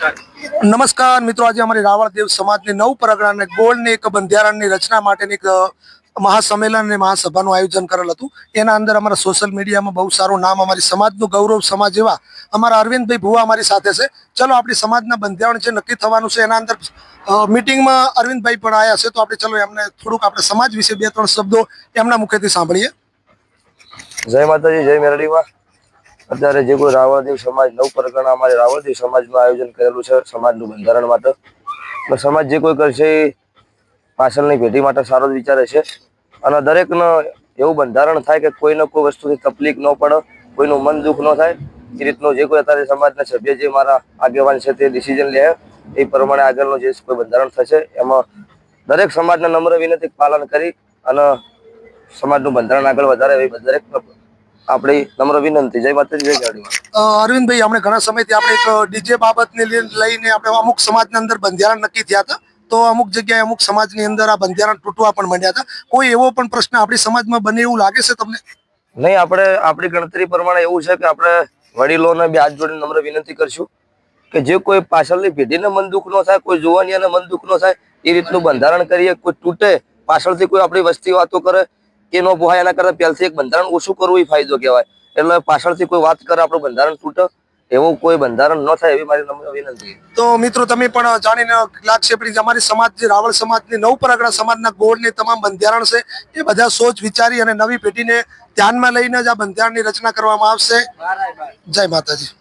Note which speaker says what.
Speaker 1: નમસ્કાર મિત્રો, આજે અમારી રાવળદેવ સમાજની નવ પરગણાને ગોળની એક બંધારણની રચના માટેની એક મહાસંમેલન અને મહાસભાનું આયોજન કરેલ હતું. એના અંદર અમારા સોશિયલ મીડિયામાં બહુ સારું નામ અમારી સમાજનું ગૌરવ સમાજ એવા અમારા અરવિંદભાઈ ભુવા અમારી સાથે છે. ચલો, આપણી સમાજના બંધારણ છે, નક્કી થવાનું છે. એના અંદર મિટિંગમાં અરવિંદભાઈ પણ આવ્યા છે. તો આપણે ચલો એમને થોડુંક આપણે સમાજ વિશે બે ત્રણ શબ્દો એમના મુખેથી સાંભળીએ.
Speaker 2: જય માતાજી, જય મેરડીમાં. અત્યારે જે કોઈ રાવળદેવ સમાજ નવ પ્રકરણ અમારે રાવળદેવ સમાજમાં આયોજન કરેલું છે સમાજનું બંધારણ માટે. એટલે સમાજ જે કોઈ કરશે એ પાછળની પેઢી માટે સારો જ વિચારે છે. અને દરેકનો એવું બંધારણ થાય કે કોઈને કોઈ વસ્તુથી તકલીફ ન પડે, કોઈનું મન દુઃખ ન થાય, એ રીતનું જે કોઈ અત્યારે સમાજના સભ્ય જે મારા આગેવાન છે તે ડિસિઝન લે એ પ્રમાણે આગળનું જે કોઈ બંધારણ થશે, એમાં દરેક સમાજના નમ્ર વિનંતી પાલન કરી અને સમાજનું બંધારણ આગળ વધારે દરેક આપણી નમ્ર વિનંતી. જય માતાજી જય ગાડીમાં.
Speaker 1: અ, અરવિંદભાઈ આપણે ઘણા સમયથી આપણે એક ડીજે બાબતને લઈ- લઈને આપણે અમુક સમાજના અંદર બંધારણ નક્કી થયા હતા. તો અમુક જગ્યાએ અમુક સમાજની અંદર આ બંધારણ તૂટવા પણ માંડ્યા હતા. કોઈ એવો પણ પ્રશ્ન આપણી સમાજમાં બને એવું લાગે છે તમને?
Speaker 2: નહીં આપણે આપણી ગણતરી પ્રમાણે એવું છે કે આપણે વડીલોને બે હાથ જોડીને નમ્ર વિનંતી કરશું કે જે કોઈ પાછળની પેઢીને મન દુઃખ ન થાય કોઈ જોવાનીને મન દુઃખ ન થાય એ રીતનું બંધારણ કરીએ કોઈ તૂટે પાછળથી કોઈ આપણી વસ્તી વાતો કરે એ ન પોહાય એના કરતા પહેલથી એક બંધારણ ઓછું કરવું એ ફાયદો કહેવાય. એટલે પાછળથી કોઈ વાત કરે આપણું બંધારણ તૂટે એવું કોઈ બંધારણ ન થાય એવી મારી વિનંતી.
Speaker 1: તો મિત્રો તમે પણ જાણીને લાગશે અમારી સમાજ જે રાવળ સમાજની નવ પરગણા સમાજના ગોળની તમામ બંધારણ છે એ બધા સોચ વિચારી અને નવી પેઢીને ધ્યાનમાં લઈને જ આ બંધારણની રચના કરવામાં આવશે. જય માતાજી.